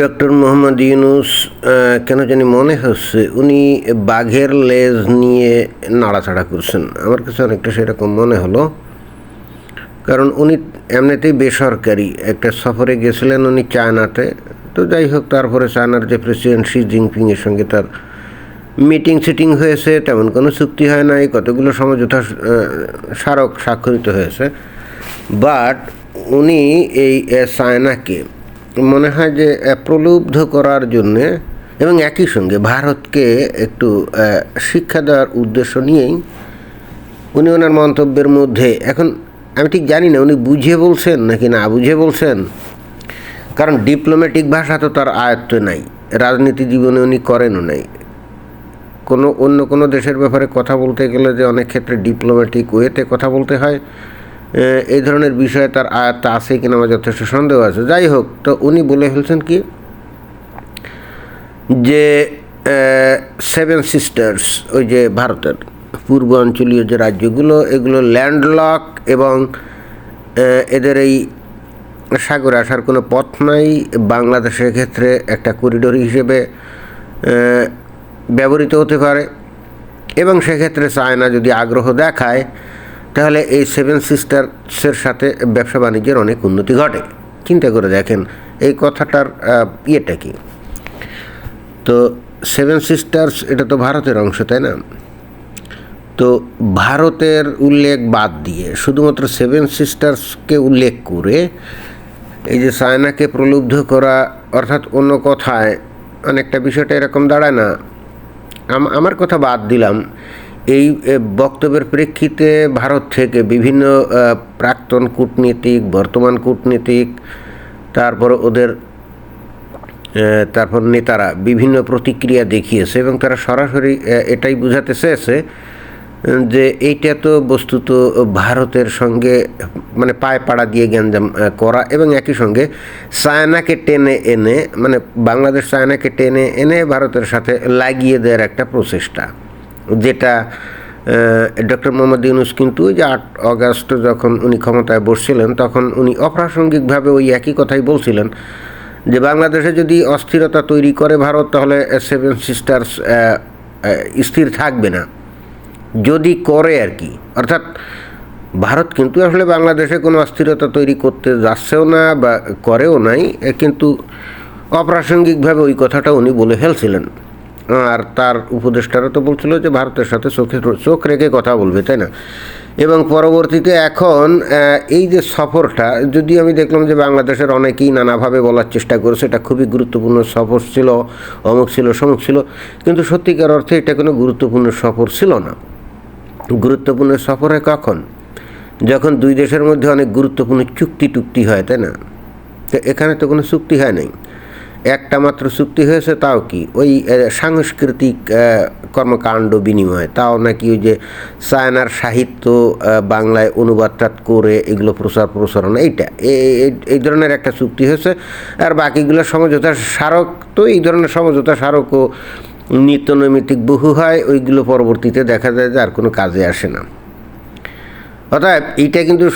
Doctor Mohammad Yunus কেন জানি মনে হচ্ছে উনি বাঘের লেজ নিয়ে নাড়াচাড়া করছেন। আমার কাছে অনেকটা সেরকম মনে হলো। কারণ উনি এমনিতেই বেসরকারি, একটা সফরে গেছিলেন উনি চায়নাতে। তো যাই হোক, তারপরে চায়নার যে প্রেসিডেন্ট শি জিনপিংয়ের সঙ্গে তার মিটিং সিটিং হয়েছে, তেমন কোনো চুক্তি হয় নাই, কতগুলো সমঝোতা স্মারক স্বাক্ষরিত হয়েছে। বাট উনি এই চায়নাকে মনে হয় যে প্রলুব্ধ করার জন্যে এবং একই সঙ্গে ভারতকে একটু শিক্ষা দেওয়ার উদ্দেশ্য নিয়েই উনি ওনার মন্তব্যের মধ্যে, এখন আমি ঠিক জানি না, উনি বুঝে বলছেন নাকি না বুঝে বলছেন? কারণ ডিপ্লোম্যাটিক ভাষা তো তার আয়ত্ত নাই, রাজনীতি জীবনে উনি করেনও নাই। কোনো, অন্য কোনো দেশের ব্যাপারে কথা বলতে গেলে যে অনেক ক্ষেত্রে ডিপ্লোম্যাটিক ওয়েতে কথা বলতে হয় এই ধরনের বিষয়ে তার আয়ত্ত আছে কিনা আমার যথেষ্ট সন্দেহ আছে। যাই হোক, তো উনি বলে ফেলছেন কি? যে সেভেন সিস্টার্স ওই যে ভারতের পূর্ব অঞ্চলীয় যে রাজ্যগুলো, এগুলো ল্যান্ডলক এবং এদের এই সাগরে আসার কোনো পথ নাই। বাংলাদেশের ক্ষেত্রে একটা করিডোর হিসেবে ব্যবহৃত হতে পারে। এবং সেক্ষেত্রে চায়না যদি আগ্রহ দেখায় তাহলে এই সেভেন সিস্টার্সের সাথে ব্যবসা বাণিজ্যের অনেক উন্নতি ঘটে। চিন্তা করে দেখেন, এই কথাটার ইয়েটা কি? তো সেভেন সিস্টার্স, এটা তো ভারতের অংশ, তাই না? তো ভারতের উল্লেখ বাদ দিয়ে শুধুমাত্র সেভেন সিস্টার্সকে উল্লেখ করে এই যে চায়নাকে প্রলুব্ধ করা, অর্থাৎ অন্য কথায় অনেকটা বিষয়টা এরকম দাঁড়ায় না। আম- আমার কথা বাদ দিলাম। এই বক্তব্যের প্রেক্ষিতে ভারত থেকে বিভিন্ন প্রাক্তন কূটনীতিক, বর্তমান কূটনীতিক, তারপর ওদের তারপর নেতারা বিভিন্ন প্রতিক্রিয়া দেখিয়েছে এবং তারা সরাসরি এটাই বোঝাতে চেয়েছে, যে এইটা তো বস্তুত ভারতের সঙ্গে মানে পায়ে পাড়া দিয়ে গ্যাঞ্জাম করা এবং একই সঙ্গে চায়নাকে টেনে এনে মানে বাংলাদেশ চায়নাকে টেনে এনে ভারতের সাথে লাগিয়ে দেওয়ার একটা প্রচেষ্টা। যেটা ডক্টর মোহাম্মদ ইউনুস কিন্তু ওই যে আট অগাস্ট যখন উনি ক্ষমতায় বসছিলেন, তখন উনি অপ্রাসঙ্গিকভাবে ওই একই কথাই বলছিলেন যে বাংলাদেশে যদি অস্থিরতা তৈরি করে ভারত, তাহলে সেভেন সিস্টার্স স্থির থাকবে না। যদি করে আর কি। অর্থাৎ ভারত কিন্তু আসলে বাংলাদেশে কোনো অস্থিরতা তৈরি করতে যাচ্ছেও না বা করেও নাই, কিন্তু অপ্রাসঙ্গিকভাবে ওই কথাটা উনি বলে ফেলছিলেন। আর তার উপদেষ্টারা তো বলছিল যে ভারতের সাথে চোখে চোখ রেখে কথা বলবে, তাই না? এবং পরবর্তীতে এখন এই যে সফরটা, যদি আমি দেখলাম যে বাংলাদেশের অনেকেই নানাভাবে বলার চেষ্টা করেছে, এটা খুবই গুরুত্বপূর্ণ সফর ছিল, অমুক ছিল, সমুক ছিল, কিন্তু সত্যিকার অর্থে এটা কোনো গুরুত্বপূর্ণ সফর ছিল না। গুরুত্বপূর্ণ সফরে কখন? যখন দুই দেশের মধ্যে অনেক গুরুত্বপূর্ণ চুক্তি টুক্তি হয়, তাই না? তো এখানে তো কোনো চুক্তি হয় নাই। একটা মাত্র চুক্তি হয়েছে, তাও কি? ওই সাংস্কৃতিক কর্মকাণ্ড বিনিময়, তাও নাকি ওই যে চায়নার সাহিত্য বাংলায় অনুবাদটাত করে এগুলো প্রচার প্রসারণ এইটা এই ধরনের একটা চুক্তি হয়েছে। আর বাকিগুলো সমঝোতা স্মারক, তো এই ধরনের সমঝোতা স্মারকও নিত্য নৈমিত্তিক বহু হয়, ওইগুলো পরবর্তীতে দেখা যায় যে আর কোনো কাজে আসে না। অতএব এইটা কিন্তু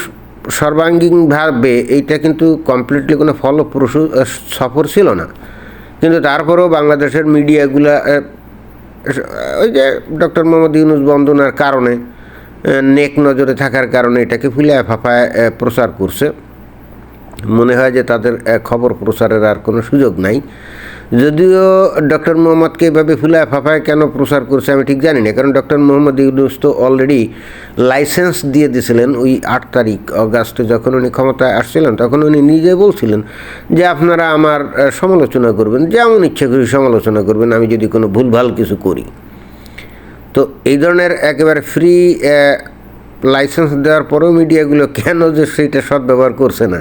সর্বাঙ্গীনভাবে এইটা কিন্তু কমপ্লিটলি কোনো ফলপ্রসূ সফর ছিল না। কিন্তু তারপরেও বাংলাদেশের মিডিয়াগুলা ওই যে ডক্টর মোহাম্মদ ইউনুস বন্দনার কারণে নেক নজরে থাকার কারণে এটাকে ফুলে ফাফায় প্রচার করছে। মনে হয় যে তাদের খবর প্রচারের আর কোনো সুযোগ নাই। যদিও ডক্টর মোহাম্মদকে এভাবে ফুলায় ফাফায় কেন প্রচার করছে আমি ঠিক জানি না, কারণ ডক্টর মোহাম্মদ ইউনুস তো অলরেডি লাইসেন্স দিয়ে দিয়েছিলেন ওই আট তারিখ, অগাস্টে, যখন উনি ক্ষমতায় আসছিলেন, তখন উনি নিজে বলছিলেন যে আপনারা আমার সমালোচনা করবেন, যেমন ইচ্ছে করি সমালোচনা করবেন, আমি যদি কোনো ভুলভাল কিছু করি। তো এই ধরনের একেবারে ফ্রি লাইসেন্স দেওয়ার পরেও মিডিয়াগুলো কেন যে সেইটা সদ্ব্যবহার করছে না?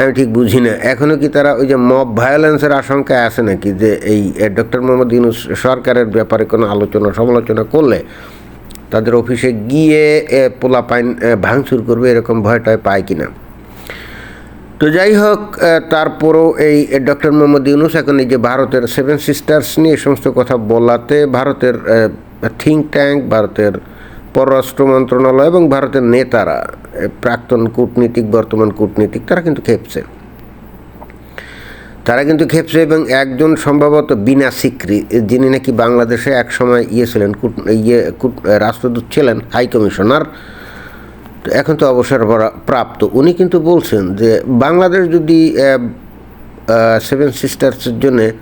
আমি ঠিক বুঝি না। এখনও কি তারা ওই যে মব ভায়োলেন্সের আশঙ্কায় আছে নাকি? যে এই ডক্টর মোহাম্মদ ইউনুস সরকারের ব্যাপারে কোনো আলোচনা সমালোচনা করলে তাদের অফিসে গিয়ে পোলা পোলাপাইন এ, ভাঙচুর করবে এরকম ভয়টায় পায় কিনা? তো যাই হোক তারপরও এই ডক্টর মোহাম্মদ ইউনুস এখন এই যে ভারতের সেভেন সিস্টার্স নিয়ে সমস্ত কথা বলাতে ভারতের থিঙ্ক ট্যাঙ্ক ভারতের পররাষ্ট্র মন্ত্রণালয় এবং ভারতের নেতারা প্রাক্তন কূটনীতিক, বর্তমান কূটনীতিক, তারা কিন্তু খেপছে। তারা কিন্তু খেপছে এবং একজন সম্ভবত বিনা সিক্রি, যিনি নাকি বাংলাদেশে একসময় ইয়ে ছিলেন, কূট- ইয়ে কূট- রাষ্ট্রদূত ছিলেন, হাই কমিশনার। তো এখন তো অবসর পরা- প্রাপ্ত। উনি কিন্তু বলছেন যে, বাংলাদেশ যদি সেভেন সিস্টার্সের জন্যে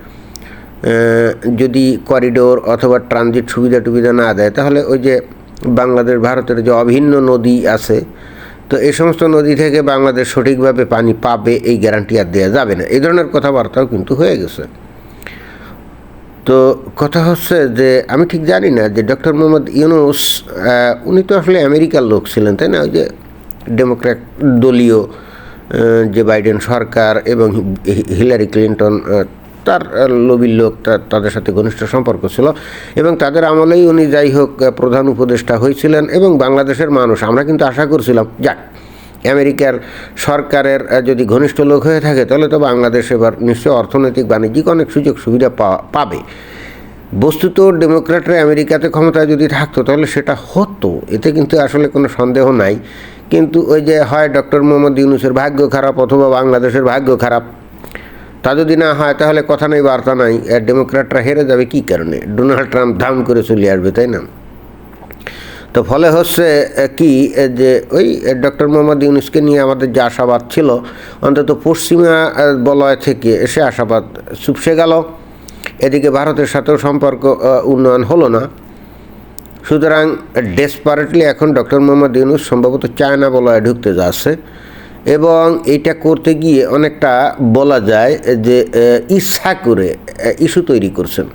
যদি করিডোর অথবা ট্রানজিট সুবিধা টুবিধা না দেয়, তাহলে ওই যে বাংলাদেশ ভারতের যে অভিন্ন নদী আছে, তো এই সমস্ত নদী থেকে বাংলাদেশ সঠিকভাবে পানি পাবে এই গ্যারান্টি আর দেওয়া যাবে না। এই ধরনের কথাবার্তাও কিন্তু হয়ে গেছে। তো কথা হচ্ছে যে, আমি ঠিক জানি না যে ডক্টর মোহাম্মদ ইউনুস উনি তো আসলে আমেরিকার লোক ছিলেন, তাই না? ওই যে ডেমোক্র্যাট দলীয় যে বাইডেন সরকার এবং হিলারি ক্লিন্টন তার লবির লোক তাদের সাথে ঘনিষ্ঠ সম্পর্ক ছিল এবং তাদের আমলেই উনি যাই হোক প্রধান উপদেষ্টা হয়েছিলেন এবং বাংলাদেশের মানুষ। আমরা কিন্তু আশা করছিলাম, যাক, আমেরিকার সরকারের যদি ঘনিষ্ঠ লোক হয়ে থাকে, তাহলে তো বাংলাদেশ এবার নিশ্চয়ই অর্থনৈতিক বাণিজ্যিক অনেক সুযোগ সুবিধা পাবে। বস্তুত ডেমোক্র্যাটরা আমেরিকাতে ক্ষমতায় যদি থাকতো, তাহলে সেটা হতো, এতে কিন্তু আসলে কোনো সন্দেহ নাই। কিন্তু ওই যে হয় ডক্টর মোহাম্মদ ইউনুসের ভাগ্য খারাপ অথবা বাংলাদেশের ভাগ্য খারাপ তা যদি না হয়, তাহলে কথা নেই, বার্তা নাই। আর ডেমোক্র্যাটরা হেরে যাবে কী কারণে? ডোনাল্ড ট্রাম্প ধাম করে চলে আসবে, তাই না? তো ফলে হচ্ছে কি যে ওই ডক্টর মোহাম্মদ ইউনুসকে নিয়ে আমাদের যে আশাবাদ ছিল, অন্তত পশ্চিমা বলয় থেকে সে আশাবাদ চুপসে গেল। এদিকে ভারতের সাথেও সম্পর্ক উন্নয়ন হলো না। সুতরাং ডেসপারেটলি এখন ডক্টর মোহাম্মদ ইউনুস সম্ভবত চায়না বলয়ে ঢুকতে যাচ্ছে। এবং এটা করতে গিয়ে অনেকটা বলা যায় যে ইচ্ছা করে ইস্যু তৈরি করছেন।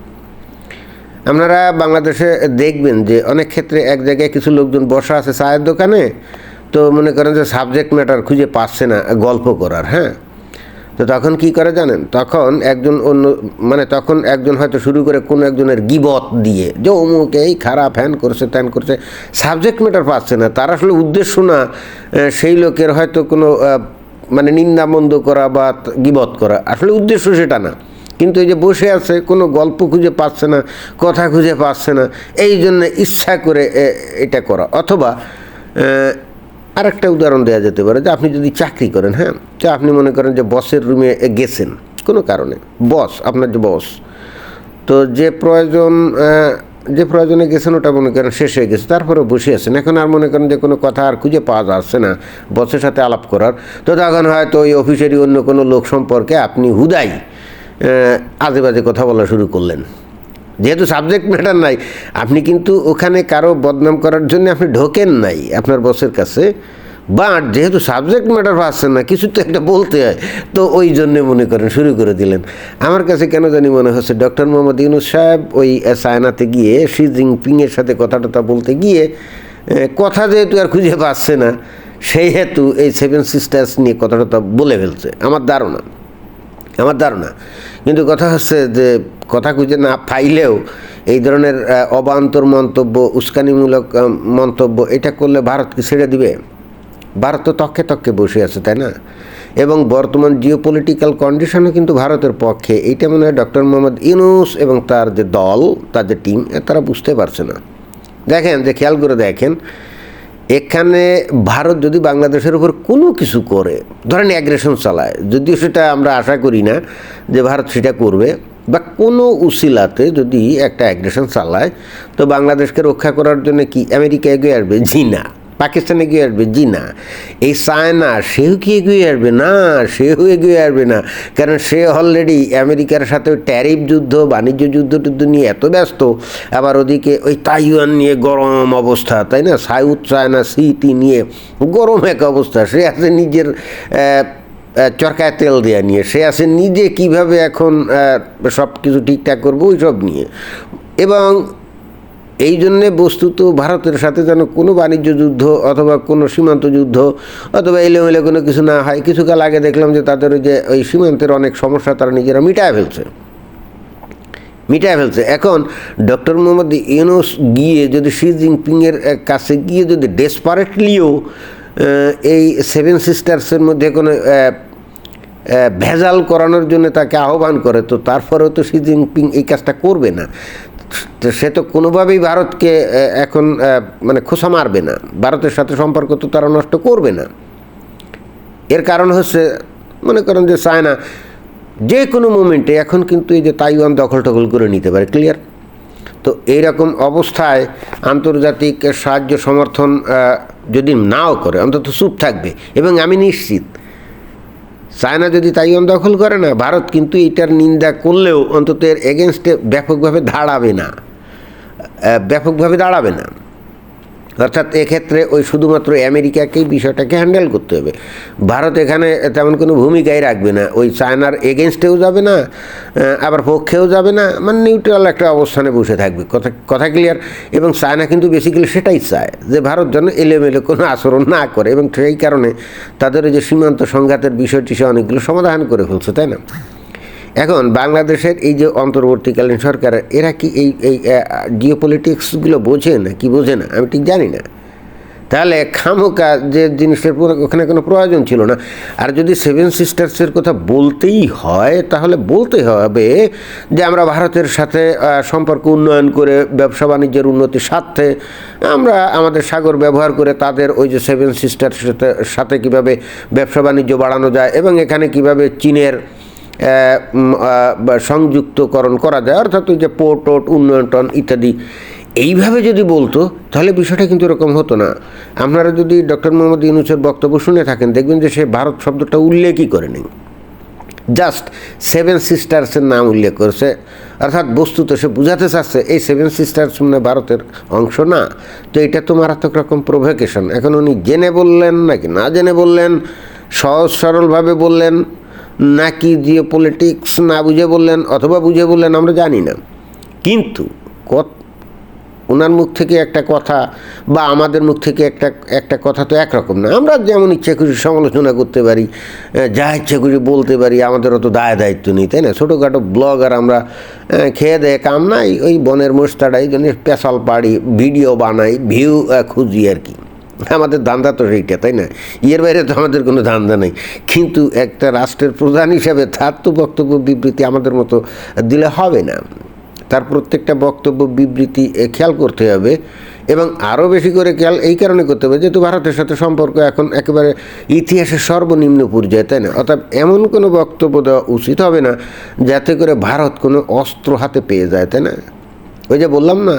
আপনারা বাংলাদেশে দেখবেন যে অনেক ক্ষেত্রে এক জায়গায় কিছু লোকজন বসা আছে চায়ের দোকানে, তো মনে করেন যে সাবজেক্ট ম্যাটার খুঁজে পাচ্ছে না গল্প করার হ্যাঁ? তো তখন কি করে জানেন? তখন একজন অন্য মানে তখন একজন হয়তো শুরু করে কোনো একজনের গিবত দিয়ে, যে অমুক এই খারাপ, হ্যান করছে, ত্যান করছে সাবজেক্ট ম্যাটার পাচ্ছে না। তার আসলে উদ্দেশ্য না সেই লোকের হয়তো কোনো মানে নিন্দামন্দ করা বা গিবত করা। আসলে উদ্দেশ্য সেটা না। কিন্তু এই যে বসে আছে, কোনো গল্প খুঁজে পাচ্ছে না, কথা খুঁজে পাচ্ছে না, এই জন্য ইচ্ছা করে এটা করা। অথবা আরেকটা উদাহরণ দেওয়া যেতে পারে যে আপনি যদি চাকরি করেন হ্যাঁ? তো আপনি মনে করেন যে বসের রুমে গেছেন, কোনো কারণে। বস, আপনার যে বস। তো যে প্রয়োজন যে প্রয়োজনে গেছেন, ওটা মনে করেন শেষ হয়ে গেছে, তারপরে বসে আছেন। এখন আর মনে করেন যে কোনো কথা আর খুঁজে পাওয়া যাচ্ছে না বসের সাথে আলাপ করার। তো তখন হয়তো ওই অফিসেরই অন্য কোনো লোক সম্পর্কে আপনি হুদাই আজে বাজে কথা বলা শুরু করলেন। যেহেতু সাবজেক্ট ম্যাটার নাই আপনি কিন্তু ওখানে কারও বদনাম করার জন্য আপনি ঢোকেন নাই আপনার বসের কাছে। বাট যেহেতু সাবজেক্ট ম্যাটার পাচ্ছেন না কিছু তো একটা বলতে হয়। তো ওই জন্যে মনে করেন শুরু করে দিলেন। আমার কাছে কেন জানি মনে হচ্ছে ডক্টর মোহাম্মদ ইউনুস সাহেব ওই আহ, চায়নাতে গিয়ে শি জিনপিংয়ের সাথে কথা টথা বলতে গিয়ে কথা যেহেতু আর খুঁজে পাচ্ছে না সেই হেতু এই সেভেন সিস্টার্স নিয়ে কথা টথা বলে ফেলছে। আমার ধারণা। আমার ধারণা। কিন্তু কথা হচ্ছে যে, কথা খুঁজে না পাইলেও এই ধরনের অবান্তর মন্তব্য, উস্কানিমূলক মন্তব্য, এটা করলে ভারতকে ছেড়ে দিবে? ভারত তো তককে তককে বসে আছে, তাই না? এবং বর্তমান জিও পলিটিক্যাল কন্ডিশনও কিন্তু ভারতের পক্ষে, এইটা মনে হয় ডক্টর মোহাম্মদ ইউনুস এবং তার যে দল, তার যে টিম তারা বুঝতে পারছে না। দেখেন, যে খেয়াল করে দেখেন এখানে ভারত যদি বাংলাদেশের উপর কোনো কিছু করে, ধরেন অ্যাগ্রেশন চালায়, যদিও সেটা আমরা আশা করি না যে ভারত সেটা করবে, বা কোনো উশিলাতে যদি একটা অ্যাগ্রেশন চালায়, তো বাংলাদেশকে রক্ষা করার জন্য কি আমেরিকা এগিয়ে আসবে? জি না। পাকিস্তান এগিয়ে আসবে জি না। এই চায়না সেও কি এগিয়ে আসবে না, সেও এগিয়ে আসবে না। কারণ সে অলরেডি আমেরিকার সাথে ট্যারিফ যুদ্ধ, বাণিজ্য যুদ্ধ টুদ্ধ নিয়ে এত ব্যস্ত। আবার ওদিকে ওই তাইওয়ান নিয়ে গরম অবস্থা, তাই না? সাউথ চায়না সিটি নিয়ে গরম এক অবস্থা। সে আছে নিজের চরকায় তেল দেওয়া নিয়ে। সে আছে নিজে কীভাবে এখন সব কিছু ঠিকঠাক করব ওই সব নিয়ে। এবং এই জন্যে বস্তুত ভারতের সাথে যেন কোনো বাণিজ্য যুদ্ধ অথবা কোনো সীমান্ত যুদ্ধ অথবা এলোমেলো কোনো কিছু না হয় কিছুকাল আগে দেখলাম যে তাদের ওই যে ওই সীমান্তের অনেক সমস্যা তারা নিজেরা মিটায় ফেলছে। মিটায় ফেলছে। এখন ডক্টর মোহাম্মদ ইউনুস গিয়ে যদি শি জিনপিংয়ের কাছে গিয়ে যদি ডেসপারেটলিও এই সেভেন সিস্টার্সের মধ্যে কোনো ভেজাল করানোর জন্য তাকে আহ্বান করে, তো তারপরেও তো শি জিনপিং এই কাজটা করবে না। তো সে তো কোনোভাবেই ভারতকে এখন মানে খোসা মারবে না। ভারতের সাথে সম্পর্ক তো তারা নষ্ট করবে না। এর কারণ হচ্ছে, মনে করেন যে চায়না যে কোনো মোমেন্টে এখন কিন্তু এই যে তাইওয়ান দখল টখল করে নিতে পারে ক্লিয়ার তো এইরকম অবস্থায় আন্তর্জাতিক সাহায্য সমর্থন যদি নাও করে, অন্তত চুপ থাকবে। এবং আমি নিশ্চিত চায়না যদি তাইওয়ান দখল করে না, ভারত কিন্তু এটার নিন্দা করলেও অন্তত এর এগেনস্টে ব্যাপকভাবে দাঁড়াবে না। ব্যাপকভাবে দাঁড়াবে না। অর্থাৎ এক্ষেত্রে ওই শুধুমাত্র আমেরিকাকেই বিষয়টাকে হ্যান্ডেল করতে হবে। ভারত এখানে তেমন কোনো ভূমিকাই রাখবে না। ওই চায়নার এগেনস্টেও যাবে না আবার পক্ষেও যাবে না মানে নিউট্রাল একটা অবস্থানে বসে থাকবে। কথা কথা ক্লিয়ার এবং চায়না কিন্তু বেসিক্যালি সেটাই চায় যে ভারত যেন এলেমেলে কোনো আচরণ না করে এবং সেই কারণে তাদের যে সীমান্ত সংঘাতের বিষয়টি সে অনেকগুলো সমাধান করে ফেলছে, তাই না? এখন বাংলাদেশের এই যে অন্তর্বর্তীকালীন সরকার, এরা কি এই এই জিও পলিটিক্সগুলো বোঝে না? কি বোঝে না? আমি ঠিক জানি না। তাহলে খামোকা যে জিনিসের ওখানে কোনো প্রয়োজন ছিল না। আর যদি সেভেন সিস্টার্সের কথা বলতেই হয়, তাহলে বলতে হবে যে আমরা ভারতের সাথে সম্পর্ক উন্নয়ন করে, ব্যবসা বাণিজ্যের উন্নতির স্বার্থে, আমরা আমাদের সাগর ব্যবহার করে তাদের ওই যে সেভেন সিস্টার্স সাথে কীভাবে ব্যবসা বাণিজ্য বাড়ানো যায় এবং এখানে কীভাবে চীনের সংযুক্তকরণ করা যায়, অর্থাৎ ওই যে পোর্ট টোট উন্নয়ন ইত্যাদি। এইভাবে যদি বলতো, তাহলে বিষয়টা কিন্তু এরকম হতো না। আপনারা যদি ডক্টর মোহাম্মদ ইউনুসের বক্তব্য শুনে থাকেন, দেখবেন যে সে ভারত শব্দটা উল্লেখই করেনি। জাস্ট সেভেন সিস্টার্সের নাম উল্লেখ করেছে। অর্থাৎ বস্তুত সে বুঝাতে চাচ্ছে, এই সেভেন সিস্টার্স মানে ভারতের অংশ না। তো এটা তো মারাত্মক রকম প্রভোকেশন এখন উনি জেনে বললেন নাকি না জেনে বললেন, সহজ সরলভাবে বললেন নাকি জিও পলিটিক্স না বুঝে বললেন অথবা বুঝে বললেন আমরা জানি না। কিন্তু ওনার মুখ থেকে একটা কথা বা আমাদের মুখ থেকে একটা একটা কথা তো একরকম না। আমরা যেমন ইচ্ছে খুশি সমালোচনা করতে পারি যা ইচ্ছে খুশি বলতে পারি আমাদের অত দায় দায়িত্ব নেই তাই না? ছোটোখাটো ব্লগার আমরা আহ, খেয়ে দেয়ে কাম নাই ওই বনের মোস্তাটাই জন্য স্পেশাল পাড়ি ভিডিও বানাই ভিউ খুঁজি আর কি। আমাদের ধান্দা তো সেইটা, তাই না? এর বাইরে তো আমাদের কোনো ধান্দা নেই। কিন্তু একটা রাষ্ট্রের প্রধান হিসাবে তার তো বক্তব্য বিবৃতি আমাদের মতো দিলে হবে না। তার প্রত্যেকটা বক্তব্য বিবৃতি খেয়াল করতে হবে এবং আরও বেশি করে খেয়াল এই কারণে করতে হবে যেহেতু ভারতের সাথে সম্পর্ক এখন একেবারে ইতিহাসের সর্বনিম্ন পর্যায়ে, তাই না? অর্থাৎ এমন কোনো বক্তব্য দেওয়া উচিত হবে না যাতে করে ভারত কোনো অস্ত্র হাতে পেয়ে যায়, তাই না? ওই যে বললাম না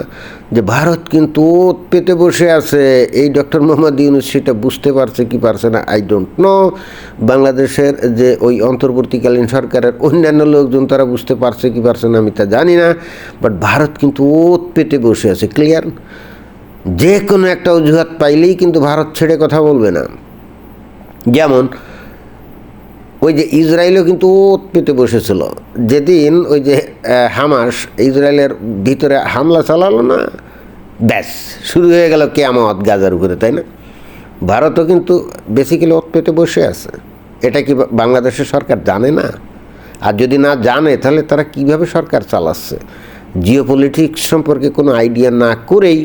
যে ভারত কিন্তু ওত পেতে বসে আছে। এই ডক্টর মোহাম্মদ ইউনুস সেটা বুঝতে পারছে কি পারছে না আই ডোন্ট নো বাংলাদেশের যে ওই অন্তর্বর্তীকালীন সরকারের অন্যান্য লোকজন তারা বুঝতে পারছে কি পারছে না, আমি তা জানি না। বাট ভারত কিন্তু ওত পেতে বসে আছে ক্লিয়ার যে কোনো একটা অজুহাত পাইলেই কিন্তু ভারত ছেড়ে কথা বলবে না। যেমন ওই যে ইসরায়েলও কিন্তু পেতে বসেছিল। যেদিন ওই যে হামাস ইসরায়েলের ভিতরে হামলা চালালো না, ব্যাস, শুরু হয়ে গেল কেয়ামত গাজার উপরে, তাই না? ভারতও কিন্তু বেসিক্যালি ওত পেতে বসে আছে। এটা কি বাংলাদেশের সরকার জানে না? আর যদি না জানে, তাহলে তারা কীভাবে সরকার চালাচ্ছে? জিও সম্পর্কে কোনো আইডিয়া না করেই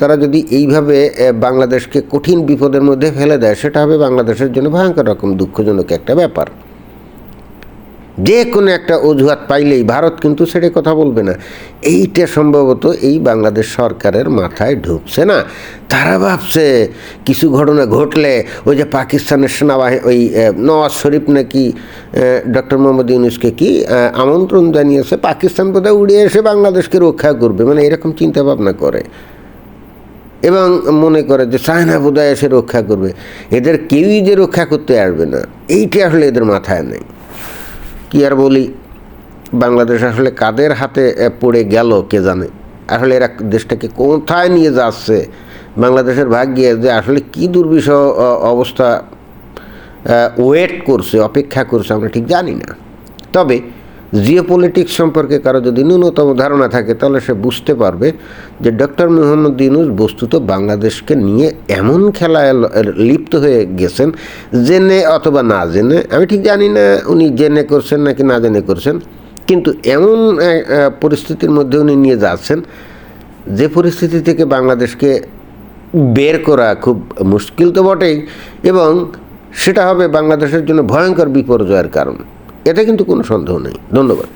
তারা যদি এইভাবে বাংলাদেশকে কঠিন বিপদের মধ্যে ফেলে দেয়, সেটা হবে বাংলাদেশের জন্য ভয়ঙ্কর রকম, দুঃখজনক একটা ব্যাপার। যে কোনো একটা অজুহাত পাইলেই ভারত কিন্তু সেটা কথা বলবে না। এইটা সম্ভবত এই বাংলাদেশ সরকারের মাথায় ঢুকছে না। তারা ভাবছে, কিছু ঘটনা ঘটলে ওই যে পাকিস্তানের সেনাবাহিনী ওই নওয়াজ শরীফ নাকি ডক্টর মোহাম্মদ ইউনুসকে কি আমন্ত্রণ জানিয়েছে, পাকিস্তান বোধহয় উড়িয়ে এসে বাংলাদেশকে রক্ষা করবে। মানে এরকম চিন্তা ভাবনা করে। এবং মনে করে যে চায়না বোধহয় এসে রক্ষা করবে। এদের কেউই যে রক্ষা করতে আসবে না, এইটা আসলে এদের মাথায় নেই। কি আর বলি, বাংলাদেশ আসলে কাদের হাতে পড়ে গেল কে জানে? আসলে এরা দেশটাকে কোথায় নিয়ে যাচ্ছে? বাংলাদেশের ভাগ্যে যে আসলে কি দুর্বিষহ অবস্থা ওয়েট করছে, অপেক্ষা করছে, আমরা ঠিক জানি না। তবে জিও পলিটিক্স সম্পর্কে কারও যদি ন্যূনতম ধারণা থাকে, তাহলে সে বুঝতে পারবে যে ডক্টর মোহাম্মদ ইউনুস বস্তুত বাংলাদেশকে নিয়ে এমন খেলায় লিপ্ত হয়ে গেছেন, জেনে অথবা না জেনে, আমি ঠিক জানি না উনি জেনে করছেন নাকি না জেনে করছেন, কিন্তু এমন পরিস্থিতির মধ্যে উনি নিয়ে যাচ্ছেন, যে পরিস্থিতি থেকে বাংলাদেশকে বের করা খুব মুশকিল তো বটেই, এবং সেটা হবে বাংলাদেশের জন্য ভয়ঙ্কর বিপর্যয়ের কারণ। এতে কিন্তু কোনো সন্দেহ নেই। ধন্যবাদ।